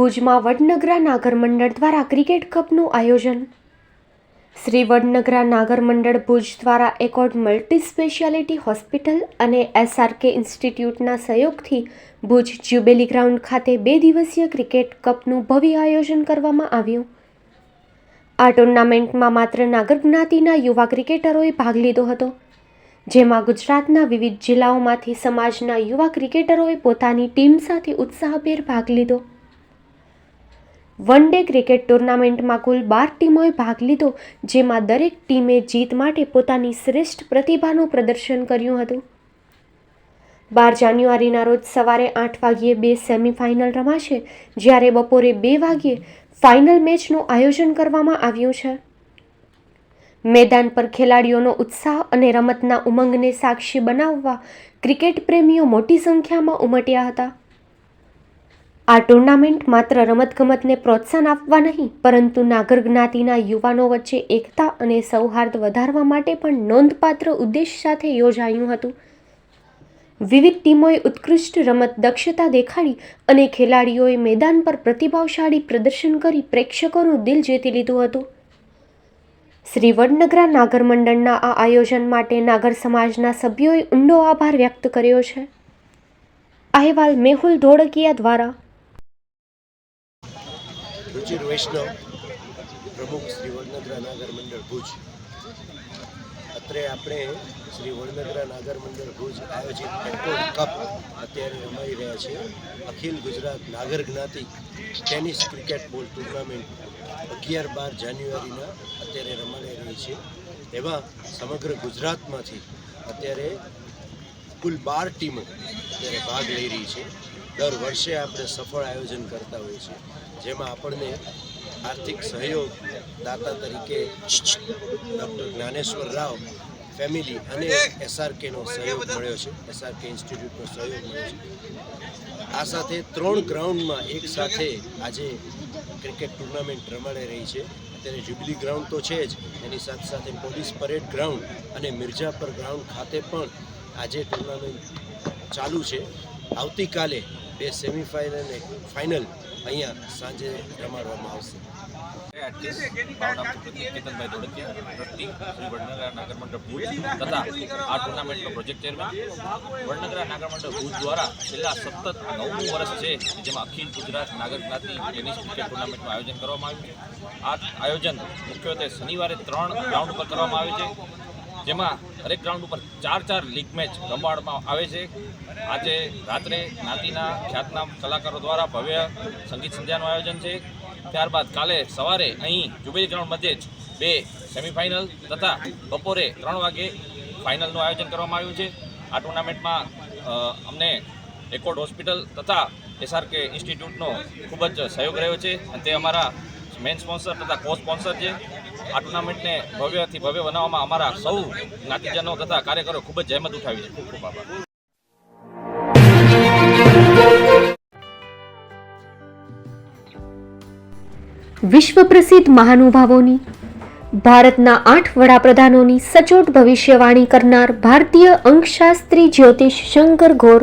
ભુજમાં વડનગરા નાગર મંડળ દ્વારા ક્રિકેટ કપનું આયોજન. શ્રી વડનગરા નાગર મંડળ ભુજ દ્વારા એકોર્ડ મલ્ટી સ્પેશિયાલિટી હોસ્પિટલ અને એસઆરકે ઇન્સ્ટિટ્યૂટના સહયોગથી ભુજ જ્યુબેલી ગ્રાઉન્ડ ખાતે બે દિવસીય ક્રિકેટ કપનું ભવ્ય આયોજન કરવામાં આવ્યું. આ ટુર્નામેન્ટમાં માત્ર નાગર જ્ઞાતિના યુવા ક્રિકેટરોએ ભાગ લીધો હતો, જેમાં ગુજરાતના વિવિધ જિલ્લાઓમાંથી સમાજના યુવા ક્રિકેટરોએ પોતાની ટીમ સાથે ઉત્સાહભેર ભાગ લીધો. વન ડે ક્રિકેટ ટુર્નામેન્ટમાં કુલ બાર ટીમોએ ભાગ લીધો, જેમાં દરેક ટીમે જીત માટે પોતાની શ્રેષ્ઠ પ્રતિભાનું પ્રદર્શન કર્યું હતું. બાર જાન્યુઆરીના રોજ સવારે આઠ વાગ્યે બે સેમિફાઇનલ રમાશે, જ્યારે બપોરે બે વાગ્યે ફાઇનલ મેચનું આયોજન કરવામાં આવ્યું છે. મેદાન પર ખેલાડીઓનો ઉત્સાહ અને રમતના ઉમંગને સાક્ષી બનાવવા ક્રિકેટ પ્રેમીઓ મોટી સંખ્યામાં ઉમટ્યા હતા. આ ટુર્નામેન્ટ માત્ર રમતગમતને પ્રોત્સાહન આપવા નહીં, પરંતુ નાગર જ્ઞાતિના યુવાનો વચ્ચે એકતા અને સૌહાર્દ વધારવા માટે પણ નોંધપાત્ર ઉદ્દેશ સાથે યોજાયું હતું. વિવિધ ટીમોએ ઉત્કૃષ્ટ રમત દક્ષતા દેખાડી અને ખેલાડીઓએ મેદાન પર પ્રતિભાવશાળી પ્રદર્શન કરી પ્રેક્ષકોનું દિલ જીતી લીધું હતું. શ્રી વડનગરા નાગર મંડળના આ આયોજન માટે નાગર સમાજના સભ્યોએ ઊંડો આભાર વ્યક્ત કર્યો છે. અહેવાલ મેહુલ ધોળકિયા દ્વારા રુચિર વૈષ્ણવ પ્રમુખ શ્રી વડનગરા નાગર મંડળ ભુજ. અત્રે આપણે શ્રી વડનગરા નાગર મંડળ ભુજ આયોજિત એરપોર્ટ કપ અત્યારે રમાઈ રહ્યા છે. અખિલ ગુજરાત નાગર જ્ઞાતિ ટેનિસ ક્રિકેટ બોલ ટુર્નામેન્ટ અગિયાર બાર જાન્યુઆરીના અત્યારે રમાઈ રહી છે. એમાં સમગ્ર ગુજરાતમાંથી અત્યારે કુલ બાર ટીમો અત્યારે ભાગ લઈ રહી છે. દર વર્ષે આપણે સફળ આયોજન કરતા હોઈએ છીએ. જેમાં આપણને આર્થિક સહયોગ દાતા તરીકે ડૉક્ટર જ્ઞાનેશ્વર રાવ ફેમિલી અને એસઆરકેનો સહયોગ મળ્યો છે. એસઆરકે ઇન્સ્ટિટ્યૂટનો સહયોગ મળ્યો છે. આ સાથે ત્રણ ગ્રાઉન્ડમાં એક સાથે આજે ક્રિકેટ ટુર્નામેન્ટ રમાડી રહી છે. અત્યારે જ્યુબિલી ગ્રાઉન્ડ તો છે જ. એની સાથે સાથે પોલીસ પરેડ ગ્રાઉન્ડ અને મિર્જાપર ગ્રાઉન્ડ ખાતે પણ આજે ટુર્નામેન્ટ ચાલુ છે. આવતીકાલે બે સેમિફાઇનલ અને ફાઇનલ અહીંયા સાંજે રમાડવામાં આવશે. તથા આ ટુર્નામેન્ટનો પ્રોજેક્ટ ચેરમેન. વડનગરા નાગર ભુજ દ્વારા છેલ્લા સતત નવમું વર્ષ છે, જેમાં અખિલ ગુજરાત નાગર ટુર્નામેન્ટનું આયોજન કરવામાં આવ્યું આ આયોજન મુખ્યત્વે શનિવારે ત્રણ ગ્રાઉન્ડ પર કરવામાં આવે છે. જેમાં દરેક ગ્રાઉન્ડ ઉપર ચાર ચાર લીગ મેચ રમાડવામાં આવે છે. આજે રાત્રે જ્ઞાતિના ખ્યાતનામ કલાકારો દ્વારા ભવ્ય સંગીત સંધ્યાનું આયોજન છે. ત્યારબાદ કાલે સવારે અહીં જુબેલી ગ્રાઉન્ડ મધ્યે જ બે સેમિફાઇનલ તથા બપોરે ત્રણ વાગે ફાઇનલનું આયોજન કરવામાં આવ્યું છે. આ ટુર્નામેન્ટમાં અમને એકોર્ડ હોસ્પિટલ તથા એસઆરકે ઇન્સ્ટિટ્યૂટનો ખૂબ જ સહયોગ રહ્યો છે અને તે અમારા મેઇન સ્પોન્સર તથા કો સ્પોન્સર છે આ ટુર્નામેન્ટને ભવ્યથી ભવ્ય બનાવવામાં અમારા સૌ જ્ઞાતિજનો તથા કાર્યકરો ખૂબ જ જહેમત ઉઠાવી છે. ખૂબ ખૂબ આભાર. વિશ્વ પ્રસિદ્ધ મહાનુભાવોની, ભારતના આઠ વડાપ્રધાનોની સચોટ ભવિષ્યવાણી કરનાર ભારતીય અંકશાસ્ત્રી જ્યોતિષ શંકર ઘોર